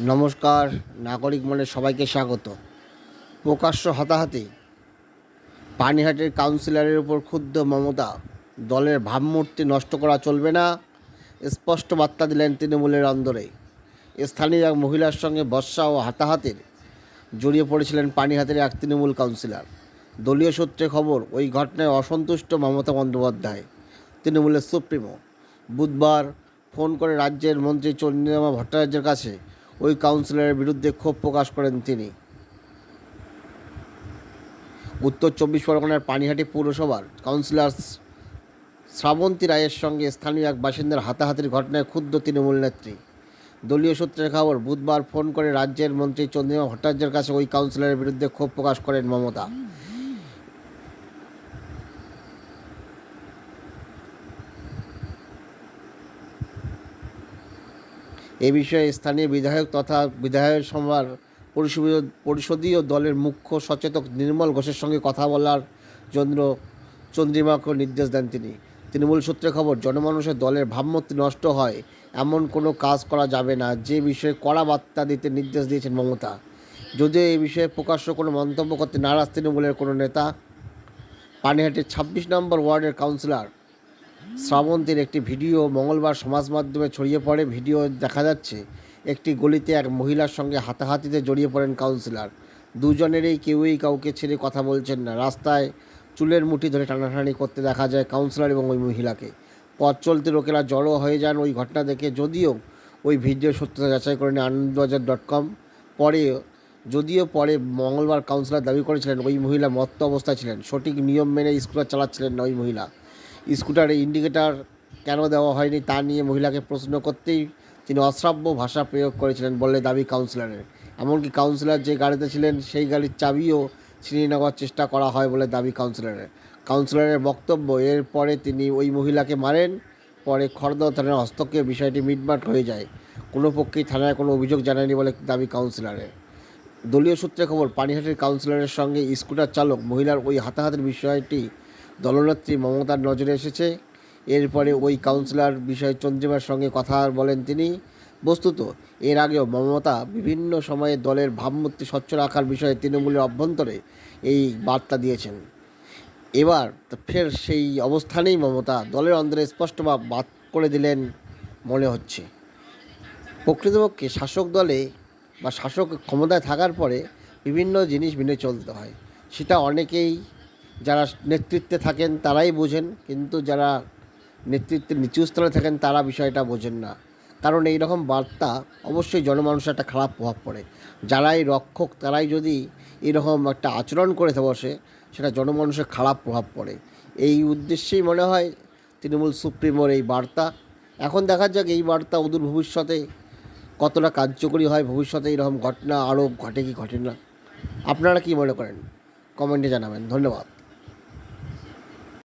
নমস্কার, নাগরিক মনে সবাইকে স্বাগত। প্রকাশ্য হাতাহাতি পানিহাটের কাউন্সিলরের উপর ক্ষুব্ধ মমতা, দলের ভাবমূর্তি নষ্ট করা চলবে না, স্পষ্ট বার্তা দিলেন তৃণমূলের অন্দরে স্থানীয় এক মহিলার সঙ্গে বর্ষা ও হাতাহাতির জড়িয়ে পড়েছিলেন পানিহাটের এক তৃণমূল কাউন্সিলর। দলীয় সূত্রে খবর, ওই ঘটনায় অসন্তুষ্ট মমতা বন্দ্যোপাধ্যায়, তৃণমূলের সুপ্রিমো। বুধবার ফোন করে রাজ্যের মন্ত্রী চন্দ্রিমা ভট্টাচার্যের কাছে ওই কাউন্সিলরের বিরুদ্ধে ক্ষোভ প্রকাশ করেন তিনি। উত্তর চব্বিশ পরগনার পানিহাটি পৌরসভার কাউন্সিলর শ্রাবন্তী রায়ের সঙ্গে স্থানীয় এক বাসিন্দার হাতাহাতির ঘটনায় ক্ষুব্ধ তৃণমূল নেত্রী। দলীয় সূত্রের খবর, বুধবার ফোন করে রাজ্যের মন্ত্রী চন্দ্রিমা ভট্টাচার্যের কাছে ওই কাউন্সিলরের বিরুদ্ধে ক্ষোভ প্রকাশ করেন মমতা। এ বিষয়ে স্থানীয় বিধায়ক তথা বিধায়ক সভার পরিষদীয় পরিষদীয় দলের মুখ্য সচেতক নির্মল ঘোষের সঙ্গে কথা বলার জন্য চন্দ্রিমাকে নির্দেশ দেন তিনি। তৃণমূল সূত্রে খবর, জনমানুষের দলের ভাবমূর্তি নষ্ট হয়, এমন কোনো কাজ করা যাবে না, যে বিষয়ে কড়া বার্তা দিতে নির্দেশ দিয়েছেন মমতা। যদিও এই বিষয়ে প্রকাশ্য কোনো মন্তব্য করতে নারাজ তৃণমূলের কোনো নেতা, পানিহাটির ছাব্বিশ নম্বর ওয়ার্ডের কাউন্সিলর শ্রাবন্তীর একটি ভিডিও মঙ্গলবার সমাজ মাধ্যমে ছড়িয়ে পড়ে। ভিডিও দেখা যাচ্ছে, একটি গলিতে এক মহিলার সঙ্গে হাতাহাতিতে জড়িয়ে পড়েন কাউন্সিলর দুজনেরই কেউই কাউকে ছেড়ে কথা বলছেন না। রাস্তায় চুলের মুঠি ধরে টানাটানি করতে দেখা যায় কাউন্সিলর এবং ওই মহিলাকে। পথ চলতে লোকেরা জড়ো হয়ে যান ওই ঘটনা দেখে। যদিও ওই ভিডিও সত্যতা যাচাই করেনি আনন্দবাজার ডট কম পরে, যদিও পরে মঙ্গলবার কাউন্সিলর দাবি করেছিলেন, ওই মহিলা মত্ত অবস্থায় ছিলেন। সঠিক নিয়ম মেনে স্কুটার চালাচ্ছিলেন না ওই মহিলা। স্কুটারে ইন্ডিকেটার কেন দেওয়া হয়নি তা নিয়ে মহিলাকে প্রশ্ন করতেই তিনি অশ্রাব্য ভাষা প্রয়োগ করেছিলেন বলে দাবি কাউন্সিলরের। এমনকি কাউন্সিলর যে গাড়িতে ছিলেন সেই গাড়ির চাবিও ছিনিয়ে নেওয়ার চেষ্টা করা হয় বলে দাবি কাউন্সিলরের। কাউন্সিলরের বক্তব্য, এরপরে তিনি ওই মহিলাকে মারেন, পরে খড়দহ থানার হস্তক্ষেপে বিষয়টি মিটমাট হয়ে যায়। কোনো পক্ষেই থানায় কোনো অভিযোগ জানায়নি বলে দাবি কাউন্সিলরের। দলীয় সূত্রে খবর, পানিহাটির কাউন্সিলরের সঙ্গে স্কুটার চালক মহিলার ওই হাতাহাতির বিষয়টি দলনেত্রী মমতার নজরে এসেছে। এরপরে ওই কাউন্সিলর বিষয়ে চন্দ্রিমার সঙ্গে কথা বলেন তিনি। বস্তুত, এর আগেও মমতা বিভিন্ন সময়ে দলের ভাবমূর্তি স্বচ্ছ রাখার বিষয়ে তৃণমূলের অভ্যন্তরে এই বার্তা দিয়েছেন। এবার ফের সেই অবস্থানেই মমতা দলের অন্তরে স্পষ্ট বা বাদ করে দিলেন মনে হচ্ছে। প্রকৃতপক্ষে শাসক দলে বা শাসক ক্ষমতায় থাকার পরে বিভিন্ন জিনিস মেনে চলতে হয়। সেটা অনেকেই যারা নেতৃত্বে থাকেন তারাই বোঝেন, কিন্তু যারা নেতৃত্বের নিচু স্তরে থাকেন তারা বিষয়টা বোঝেন না। কারণ এই রকম বার্তা অবশ্যই জনমানুষের একটা খারাপ প্রভাব পড়ে। যারাই রক্ষক তারাই যদি এরকম একটা আচরণ করে বসে, সেটা জনমানুষের খারাপ প্রভাব পড়ে। এই উদ্দেশ্যেই মনে হয় তৃণমূল সুপ্রিমোর এই বার্তা। এখন দেখা যাক এই বার্তা অদূর ভবিষ্যতে কতটা কার্যকরী হয়, ভবিষ্যতে এরকম ঘটনা আরও ঘটে কি ঘটে না। আপনারা কি মনে করেন? কমেন্টে জানাবেন। ধন্যবাদ।